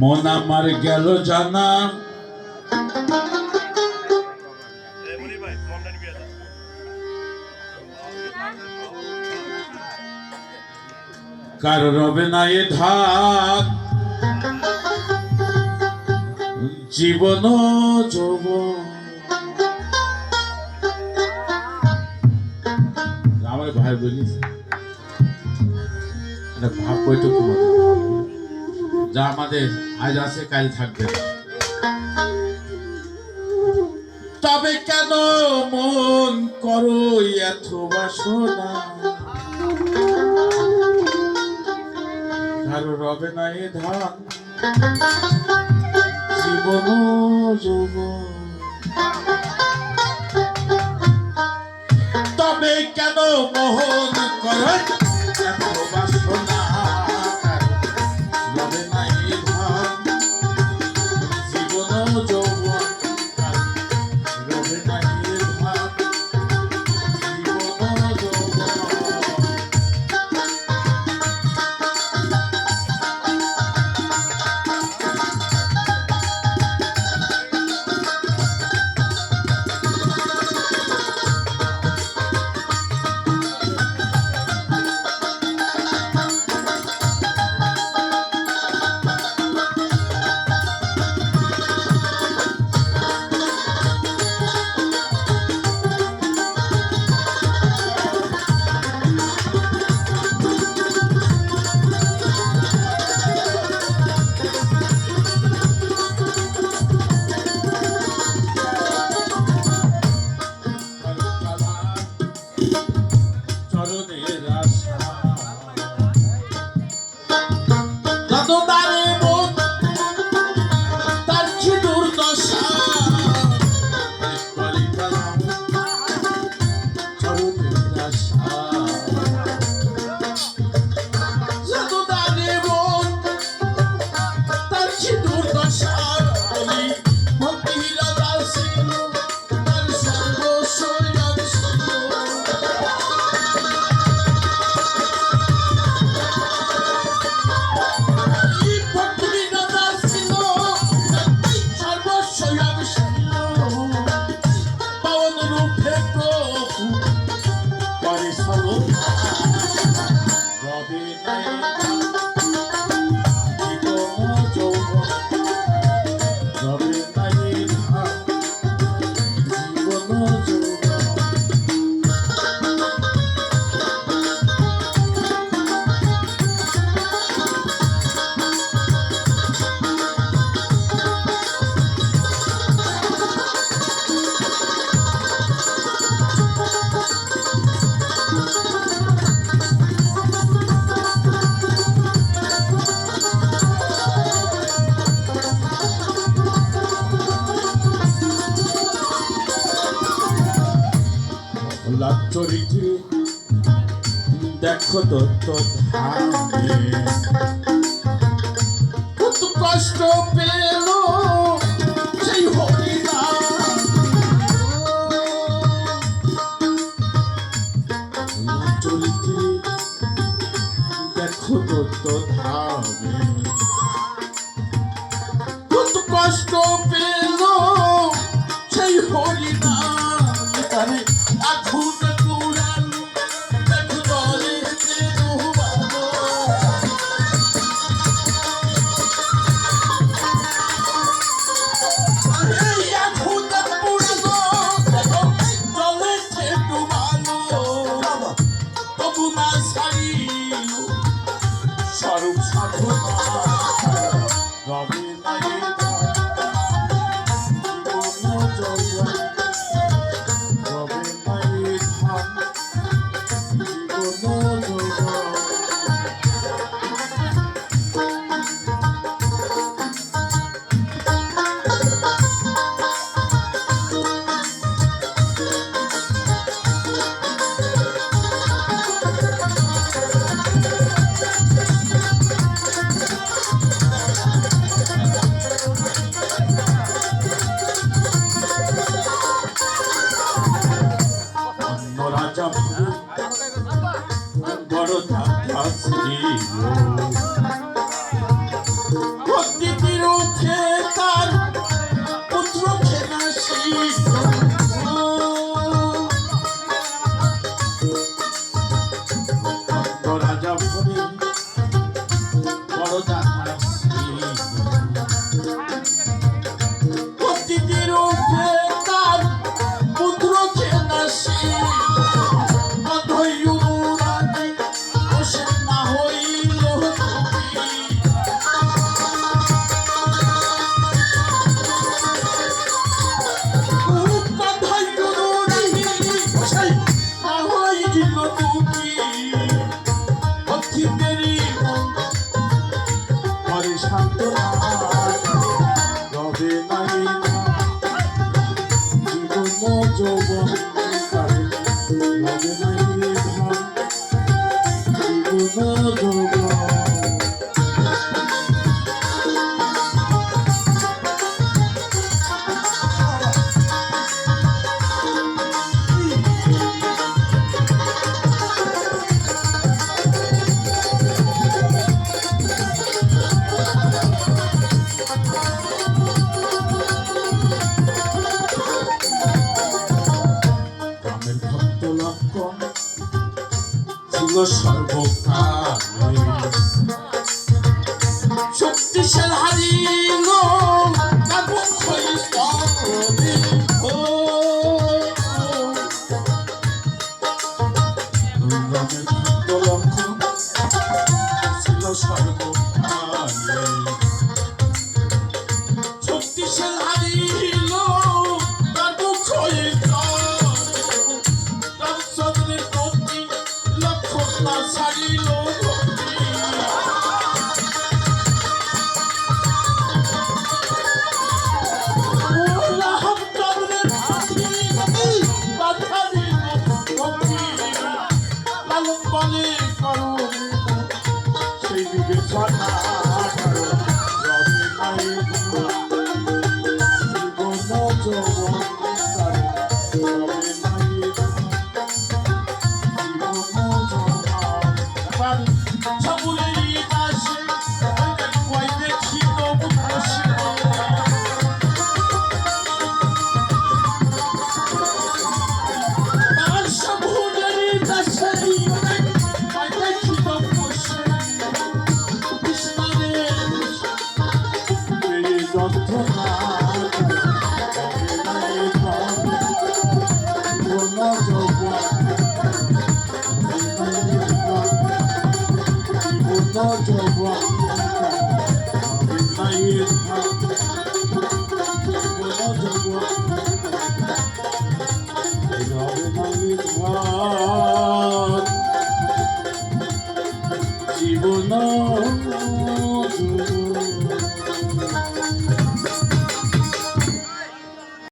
মন আমার গেল জানা। কারও রবে না এ ধার জীবন যৌব আমার ভাই বলিস ভাব বইটুকু মতো যা আমাদের আজ আছে, কাল থাকবে তবে কেন মন করো এত বাসনা? কারও রবে না এ ধান। জীবন যুব তবে কেন মোহন করে লাচরিতে দেখো তো তো কত কষ্ট পেল সেই হরিণা। লাচরিতে দেখো তো তো ধানে কত কষ্ট Rob 自由 শান্ত হারিল সেই রবি